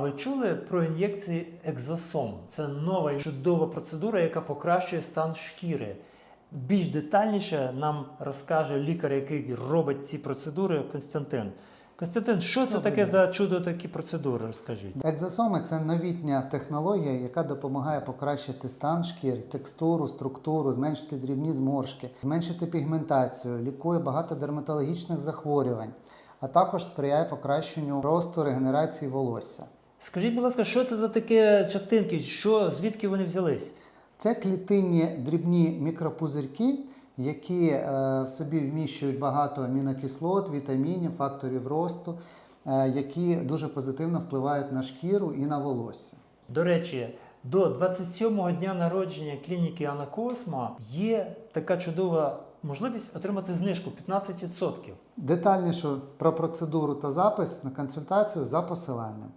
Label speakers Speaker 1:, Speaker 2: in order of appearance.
Speaker 1: Ви чули про ін'єкції екзосом? Це нова і чудова процедура, яка покращує стан шкіри. Більш детальніше нам розкаже лікар, який робить ці процедури, Константин. Константин, що це таке за чудо такі процедури? Розкажіть.
Speaker 2: Екзосоми це новітня технологія, яка допомагає покращити стан шкіри, текстуру, структуру, зменшити дрібні зморшки, зменшити пігментацію, лікує багато дерматологічних захворювань, а також сприяє покращенню росту регенерації волосся.
Speaker 1: Скажіть, будь ласка, що це за такі частинки? Що, звідки вони взялись?
Speaker 2: Це клітинні дрібні мікропузирки, які е, в собі вміщують багато амінокислот, вітамінів, факторів росту, е, які дуже позитивно впливають на шкіру і на волосся.
Speaker 1: До речі, до 27-го дня народження клініки Анакосма є така чудова можливість отримати знижку 15%.
Speaker 2: Детальніше про процедуру та запис на консультацію за посиланням.